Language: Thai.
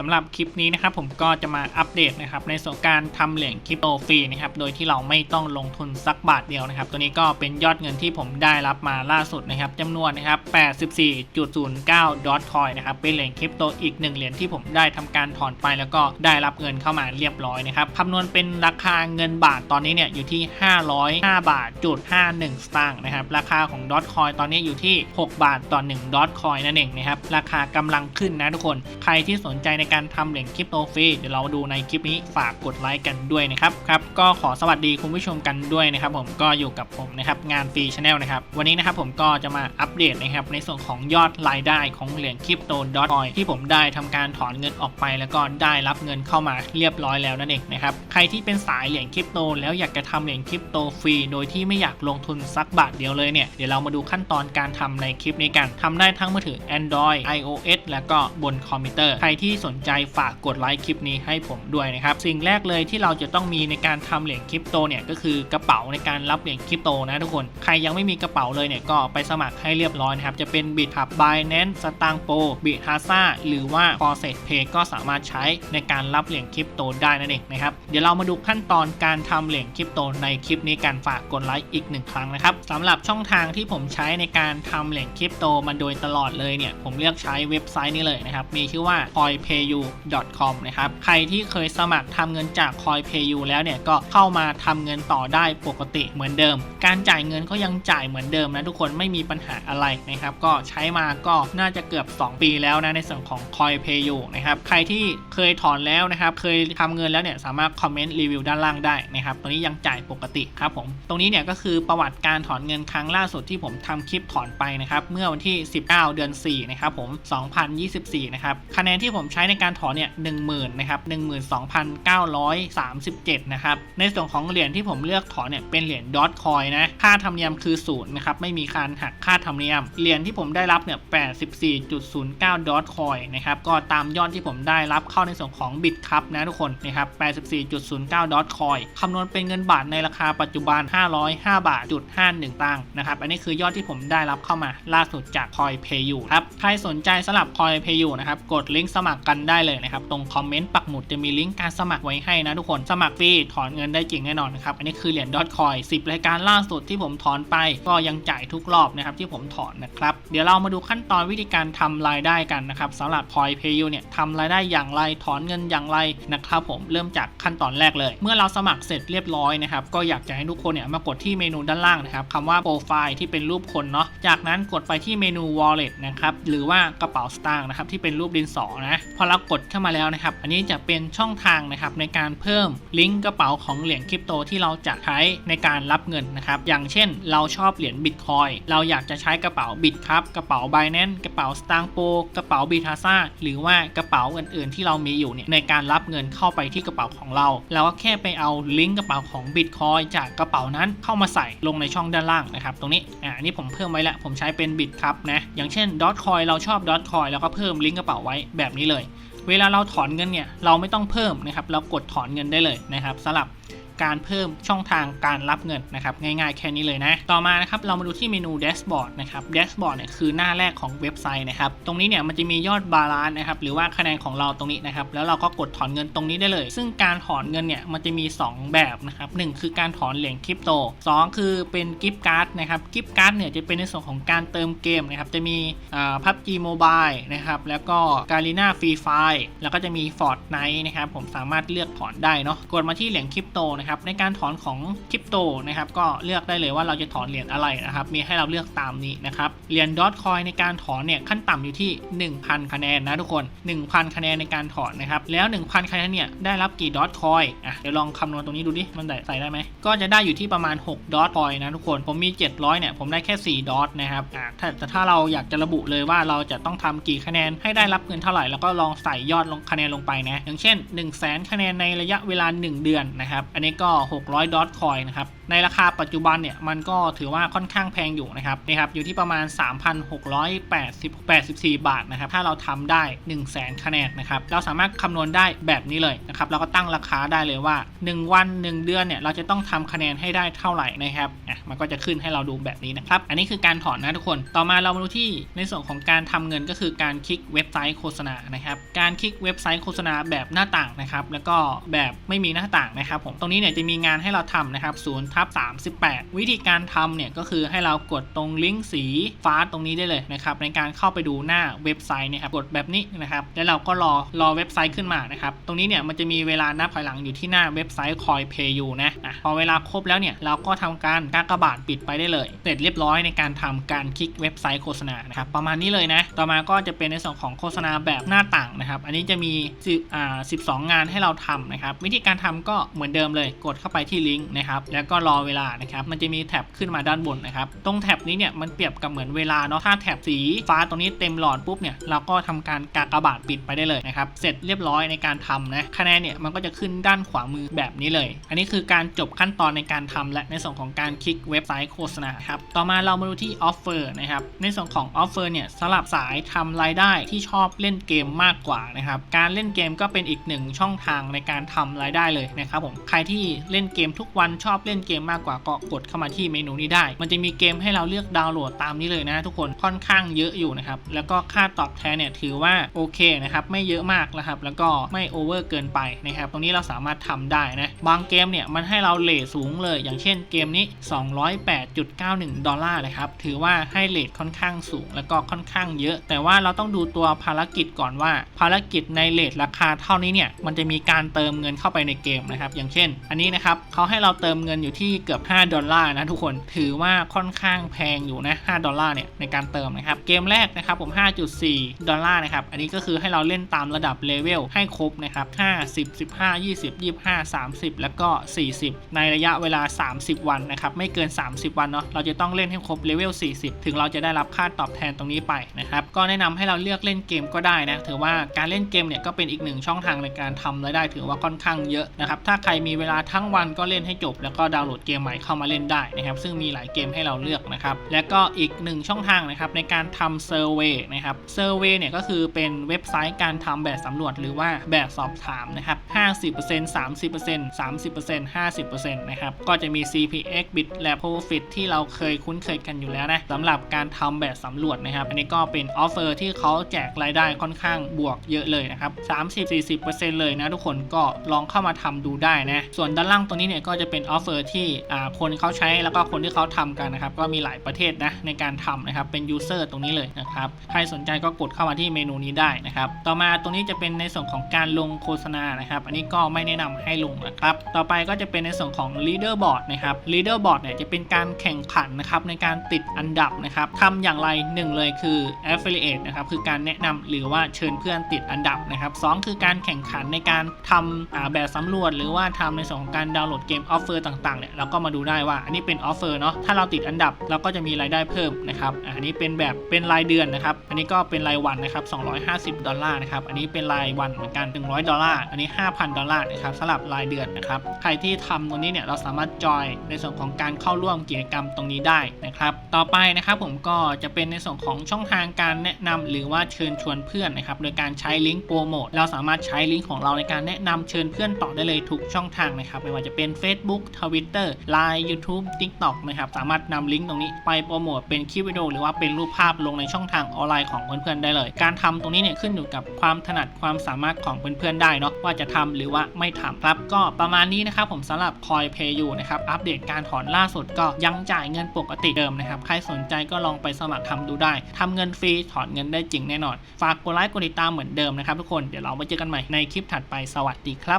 สำหรับคลิปนี้นะครับผมก็จะมาอัปเดตนะครับในส่วนการทำเหรียญคริปโตฟรีนะครับโดยที่เราไม่ต้องลงทุนสักบาทเดียวนะครับ ตัวนี้ก็เป็นยอดเงินที่ผมได้รับมาล่าสุดนะครับจำนวนนะครับ84.09ดอทคอยนะครับเป็นเหรียญคริปโตอีกหนึ่งเหรียญที่ผมได้ทำการถอนไปแล้วก็ได้รับเงินเข้ามาเรียบร้อยนะครับคำนวณเป็นราคาเงินบาทตอนนี้เนี่ยอยู่ที่ 505บาทจุด51สตางค์นะครับราคาของดอทคอยตอนนี้อยู่ที่ 6 บาทต่อ1ดอทคอยนั่นเองนะครับราคากำลังขึ้นนะทุกคนใครที่สนใจในการทำเหรียญคริปโตฟรีเดี๋ยวเราดูในคลิปนี้ฝากกดไลค์กันด้วยนะครับครับก็ขอสวัสดีคุณผู้ชมกันด้วยนะครับผมก็อยู่กับผมนะครับงานฟรีชาแนลนะครับวันนี้นะครับผมก็จะมาอัปเดตนะครับในส่วนของยอดรายได้ของเหรียญคริปโตดอทคอยที่ผมได้ทำการถอนเงินออกไป แล้วก็ได้รับเงินเข้ามาเรียบร้อยแล้วนั่นเองนะครับใครที่เป็นสายเหรียญคริปโตแล้วอยากจะทำเหรียญคริปโตฟรีโดยที่ไม่อยากลงทุนสักบาทเดียวเลยเนี่ยเดี๋ยวเรามาดูขั้นตอนการทำในคลิปนี้กันทำได้ทั้งมือถือ Android iOS แล้วก็บนคอมพิวเตอร์ใครที่สนใจฝากกดไลค์คลิปนี้ให้ผมด้วยนะครับสิ่งแรกเลยที่เราจะต้องมีในการทำเหรียญคริปโตเนี่ยก็คือกระเป๋าในการรับเหรียญคริปโตนะทุกคนใครยังไม่มีกระเป๋าเลยเนี่ยก็ไปสมัครให้เรียบร้อยนะครับจะเป็น b i t h u b Binance s t a n g p o b i t h a s a หรือว่า f o r s e t Pay ก็สามารถใช้ในการรับเหรียญคริปโตได้นั่นเองนะครับเดี๋ยวเรามาดูขั้นตอนการทำเหรียญคริปโตในคลิปนี้กันฝากกดไลค์อีกหนึ่งครั้งนะครับสำหรับช่องทางที่ผมใช้ในการทำเหรียญคริปโตมาโดยตลอดเลยเนี่ยผมเลือกใช้เว็บไซต์นี้เลยนะครับมีชื่อว่า coinpayu.com นะครับ ใครที่เคยสมัครทำเงินจาก coinpayu แล้วเนี่ยก็เข้ามาทำเงินต่อได้ปกติเหมือนเดิม การจ่ายเงินก็ยังจ่ายเหมือนเดิมนะทุกคนไม่มีปัญหาอะไรนะครับ ก็ใช้มาก็น่าจะเกือบ 2 ปีแล้วนะในส่วนของ coinpayu นะครับ ใครที่เคยถอนแล้วนะครับ เคยทำเงินแล้วเนี่ยสามารถคอมเมนต์รีวิวด้านล่างได้นะครับตรงนี้ยังจ่ายปกติครับผม ตรงนี้เนี่ยก็คือประวัติการถอนเงินครั้งล่าสุดที่ผมทำคลิปถอนไปนะครับเมื่อวันที่ 19 เดือน4นะครับผม 2024 นะครับคะแนนที่ผมใช้ในการถอนเนี่ย10,000นะครับ12,937นะครับในส่วนของเหรียญที่ผมเลือกถอนเนี่ยเป็นเหรียญดอทคอยนะค่าธรรมเนียมคือศูนย์นะครับไม่มีการหักค่าธรรมเนียมเหรียญที่ผมได้รับเนี่ย84.09ดอทคอยนะครับก็ตามยอดที่ผมได้รับเข้าในส่วนของบิตครับนะทุกคนนะครับ84.09ดอทคอยคำนวณเป็นเงินบาทในราคาปัจจุบัน505บาทจุด51ตังค์นะครับอันนี้คือยอดที่ผมได้รับเข้ามาล่าสุดจากคอยเพย์ยูครับใครสนใจสลับคอยเพย์ยูนะครับกดลิงก์สมัครกันได้เลยนะครับ ตรงคอมเมนต์ปักหมุดจะมีลิงก์การสมัครไว้ให้นะทุกคน สมัครฟรีถอนเงินได้จริงแน่นอนนะครับ อันนี้คือเหรียญดอทคอย10 รายการล่าสุดที่ผมถอนไป ก็ยังจ่ายทุกรอบนะครับที่ผมถอนนะครับ เดี๋ยวเรามาดูขั้นตอนวิธีการทำรายได้กันนะครับสำหรับคอยเพย์ยูเนี่ยทำรายได้อย่างไรถอนเงินอย่างไรนะครับผมเริ่มจากขั้นตอนแรกเลย เมื่อเราสมัครเสร็จเรียบร้อยนะครับก็อยากจะให้ทุกคนเนี่ยมากดที่เมนูด้านล่างนะครับคำว่าโปรไฟล์ที่เป็นรูปคนเนาะจากนั้นกดไปที่เมนู wallet นะครับหรือว่ากระเป๋าสตางค์นะครับที่เป็นรูปดินสอนะพอเรากดเข้ามาแล้วนะครับ อันนี้จะเป็นช่องทางนะครับในการเพิ่มลิงก์กระเป๋าของเหรียญคริปโตที่เราจะใช้ในการรับเงินนะครับ อย่างเช่น เราชอบเหรียญบิตคอยเราอยากจะใช้กระเป๋าบิตครับ กระเป๋า Binance กระเป๋าสตางโปกระเป๋าบิทาซ่าหรือว่ากระเป๋าอื่นๆ ที่เรามีอยู่เนี่ยในการรับเงินเข้าไปที่กระเป๋าของเราเราก็แค่ไปเอาลิงก์กระเป๋าของบิตคอยจากกระเป๋านั้นเข้ามาใส่ลงในช่องด้านล่างนะครับตรงนี้อ่านนี้ผมเพิ่มไว้แล้วผมใช้เป็นบิตครับนะอย่างเช่นดอทคอยเราชอบดอทคอยแล้วก็เพิ่มลิงก์กระเป๋าไว้แบบนี้เลย เวลาเราถอนเงินเนี่ยเราไม่ต้องเพิ่มนะครับ เรากดถอนเงินได้เลยนะครับสำหรับ การเพิ่มช่องทางการรับเงินนะครับง่ายๆแค่นี้เลยนะ ต่อมานะครับเรามาดูที่เมนู Dashboard นะครับ Dashboard เนี่ยคือหน้าแรกของเว็บไซต์นะครับตรงนี้เนี่ยมันจะมียอดบาลานซ์นะครับหรือว่าคะแนนของเราตรงนี้นะครับแล้วเราก็กดถอนเงินตรงนี้ได้เลย ซึ่งการถอนเงินเนี่ยมันจะมี 2 แบบนะครับหคือการถอนเหรียญคริปโต 2 คือเป็นกิฟต์การ์ดนะครับกิฟต์การ์ดเนี่ยจะเป็นในส่วนของการเติมเกมนะครับจะมีพับจีโมบายนะครับแล้วก็การีนาฟรีไฟแล้วก็จะมี Fortnite นะครับผมสามารถเลือกถอนได้เนาะกดมาที่เหรียญคริปโตนะครับในการถอนของคริปโตนะครับก็เลือกได้เลยว่าเราจะถอนเหรียญอะไรนะครับมีให้เราเลือกตามนี้นะครับเหรียญดอทคอยในการถอนเนี่ยขั้นต่ำอยู่ที่ 1,000 คะแนนนะทุกคน 1,000 คะแนนในการถอนนะครับแล้ว 1,000 คะแนนเนี่ยได้รับกี่ดอทคอยอะเดี๋ยวลองคำนวณตรงนี้ดูดิมันใส่ได้ไหมก็จะได้อยู่ที่ประมาณ6ดอทคอยนะทุกคนผมมี 700เนี่ยผมได้แค่ 4ดอทนะครับอะแต่ถ้าเราอยากจะระบุเลยว่าเราจะต้องทำกี่คะแนนให้ได้รับเงินเท่าไหร่แล้วก็ลองใส่ยอดลงคะแนนลงไปนะอย่างเช่น 1 0 0 0 0 0คะแนนในระยะเวลา 1 เดือนนะครับอันนี้ก็ 600 ดอทคอยนะครับ ในราคาปัจจุบันเนี่ย มันก็ถือว่าค่อนข้างแพงอยู่นะครับนี่ครับ อยู่ที่ประมาณ 3,684 บาทนะครับ ถ้าเราทำได้ 1 0 0 0 0แสนคะแนนนะครับ เราสามารถคำนวณได้แบบนี้เลยนะครับ เราก็ตั้งราคาได้เลยว่า 1 วัน 1 เดือนเนี่ย เราจะต้องทำคะแนนให้ได้เท่าไหร่นะครับอะมันก็จะขึ้นให้เราดูแบบนี้นะครับ อันนี้คือการถอนนะทุกคน ต่อมาเรามาดูที่ในส่วนของการทำเงินก็คือการคลิกเว็บไซต์โฆษณานะครับ การคลิกเว็บไซต์โฆษณาแบบหน้าต่างนะครับ แล้วก็แบบไม่มีหน้าต่างนะครับผม ตรงนี้เนี่ยจะมีงานให้เราทำนะครับ0ทับ38 วิธีการทำเนี่ยก็คือให้เรากดตรงลิงก์สีฟ้าตรงนี้ได้เลยนะครับในการเข้าไปดูหน้าเว็บไซต์นี่ยครับกดแบบนี้นะครับแล้วเราก็รอรอเว็บไซต์ขึ้นมานะครับตรงนี้เนี่ยมันจะมีเวลานับถอยหลังอยู่ที่หน้าเว็บไซต์คอยเพย์ยูนะอะพอเวลาครบแล้วเนี่ยเราก็ทำการกากบาทปิดไปได้เลย เสร็จเรียบร้อยในการทำการคลิกเว็บไซต์โฆษณานะครับประมาณนี้เลยนะต่อมาก็จะเป็นในส่วนของโฆษณาแบบหน้าต่างนะครับอันนี้จะมี10อ่า12 งานให้เราทำนะครับวิธีการทำก็เหมือนเดิมเลยกดเข้าไปที่ลิงก์นะครับแล้วก็รอเวลานะครับมันจะมีแท็บขึ้นมาด้านบนนะครับตรงแท็บนี้เนี่ยมันเปรียบกับเหมือนเวลาเนาะถ้าแท็บสีฟ้าตรงนี้เต็มหลอดปุ๊บเนี่ยเราก็ทำการกากบาทปิดไปได้เลยนะครับเสร็จเรียบร้อยในการทำนะคะแนนเนี่ยมันก็จะขึ้นด้านขวามือแบบนี้เลย อันนี้คือการจบขั้นตอนในการทำและในส่วนของการคลิกเว็บไซต์โฆษณาครับต่อมาเรามาดูที่ออฟเฟอร์นะครับในส่วนของออฟเฟอร์เนี่ยสำหรับสายทำรายได้ที่ชอบเล่นเกมมากกว่านะครับการเล่นเกมก็เป็นอีกหนึ่งช่องทางในการทำรายได้เลยนะครับผมใครที่เล่นเกมทุกวันชอบเล่นเกมมากกว่าก็กดเข้ามาที่เมนูนี้ได้ มันจะมีเกมให้เราเลือกดาวน์โหลดตามนี้เลยนะ ทุกคนค่อนข้างเยอะอยู่นะครับแล้วก็ค่าตอบแทนเนี่ยถือว่าโอเคนะครับไม่เยอะมากนะครับแล้วก็ไม่โอเวอร์เกินไปนะครับตรงนี้เราสามารถทำได้นะบางเกมเนี่ยมันให้เราเลทสูงเลย อย่างเช่นเกมนี้ 208.91 ดอลลาร์นะครับถือว่าให้เลทค่อนข้างสูงแล้วก็ค่อนข้างเยอะ แต่ว่าเราต้องดูตัวภารกิจก่อนว่า ภารกิจในเลทราคาเท่านี้เนี่ยมันจะมีการเติมเงินเข้าไปในเกมนะครับอย่างเช่น อัันนี้นะครับเขาให้เราเติมเงินอยู่ที่เกือบ 5 ดอลลาร์นะทุกคนถือว่าค่อนข้างแพงอยู่นะ 5 ดอลลาร์เนี่ยในการเติมนะครับ เกมแรกนะครับผม 5.4 ดอลลาร์นะครับ อันนี้ก็คือให้เราเล่นตามระดับเลเวลให้ครบนะครับ50 15 20 25 30 แล้วก็ 40 ในระยะเวลา 30 วันนะครับ ไม่เกิน 30 วันเนาะเราจะต้องเล่นให้ครบเลเวล 40 ถึงเราจะได้รับค่าตอบแทนตรงนี้ไปนะครับก็แนะนำให้เราเลือกเล่นเกมก็ได้นะถือว่าการเล่นเกมเนี่ยก็เป็นอีกหนึ่งช่องทางในการทำรายได้ถือว่าค่อนข้างเยอะนะครับถ้าใครมีเวลาทั้งวันก็เล่นให้จบ แล้วก็ดาวน์โหลดเกมใหม่เข้ามาเล่นได้นะครับ ซึ่งมีหลายเกมให้เราเลือกนะครับ และก็อีกหนึ่งช่องทางนะครับในการทำเซอร์เวย์นะครับเซอร์เวย์เนี่ยก็คือเป็นเว็บไซต์การทำแบบสำรวจหรือว่าแบบสอบถามนะครับ50% 30% 30% 50%นะครับ ก็จะมี CPX Bit และ Profit ที่เราเคยคุ้นเคยกันอยู่แล้วนะสำหรับการทำแบบสำรวจนะครับ อันนี้ก็เป็นออฟเฟอร์ที่เขาแจกรายได้ค่อนข้างบวกเยอะเลยนะครับ 30-40%เลยนะทุกคนก็ลองเข้ามาทำดูได้นะส่วนนด้านล่างตรงนี้เนี่ยก็จะเป็นออฟเฟอร์ที่อ่าคนเขาใช้แล้วก็คนที่เขาทำกันนะครับ ก็มีหลายประเทศนะในการทำนะครับเป็นยูเซอร์ตรงนี้เลยนะครับ ใครสนใจก็กดเข้ามาที่เมนูนี้ได้นะครับ ต่อมาตรงนี้จะเป็นในส่วนของการลงโฆษณานะครับ อันนี้ก็ไม่แนะนำให้ลงนะครับ ต่อไปก็จะเป็นในส่วนของ leaderboard นะครับ leaderboard เนี่ยจะเป็นการแข่งขันนะครับในการติดอันดับนะครับทำอย่างไรหนึ่งเลยคือ affiliate นะครับคือการแนะนำหรือว่าเชิญเพื่อนติดอันดับนะครับสองคือการแข่งขันในการทำอ่าแบบสำรวจหรือว่าทำในส่วนของการดาวน์โหลดเกมออฟเฟอร์ต่างๆเนี่ยเราก็มาดูได้ว่าอันนี้เป็นออฟเฟอร์เนาะถ้าเราติดอันดับเราก็จะมีรายได้เพิ่มนะครับอันนี้เป็นแบบเป็นรายเดือนนะครับอันนี้ก็เป็นรายวันนะครับ250 ดอลลาร์นะครับอันนี้เป็นรายวันเหมือนกัน 100 ดอลลาร์อันนี้ 5,000 ดอลลาร์นะครับสำหรับรายเดือนนะครับใครที่ทำตรงนี้เนี่ยเราสามารถจอยในส่วนของการเข้าร่วมกิจกรรมตรงนี้ได้นะครับต่อไปนะครับผมก็จะเป็นในส่วนของช่องทางการแนะนำหรือว่าเชิญชวนเพื่อนนะครับโดยการใช้ลิงก์โปรโมทเราสามารถใช้ลิงก์ของเราในการแนะนำเชิญเพื่อนต่อได้เลยทุกช่องทางนะครับไม่ว่าจะเป็น Facebook Twitter Line YouTube TikTok นะครับสามารถนำลิงก์ตรงนี้ไปโปรโมทเป็นคลิปวิดีโอหรือว่าเป็นรูปภาพลงในช่องทางออนไลน์ของเพื่อนๆได้เลย การทำตรงนี้เนี่ยขึ้นอยู่กับความถนัดความสามารถของเพื่อนๆได้เนาะว่าจะทำหรือว่าไม่ทำครับก็ประมาณนี้นะครับผมสำหรับคอยเพย์อยู่นะครับอัปเดตการถอนล่าสุดก็ยังจ่ายเงินปกติเดิมนะครับใครสนใจก็ลองไปสมัครทำดูได้ทำเงินฟรีถอนเงินได้จริงแน่นอน ฝากกดไลค์กดติดตามเหมือนเดิมนะครับทุกคนเดี๋ยวเราไว้เจอกันใหม่ในคลิปถัดไปสวัสดีครับ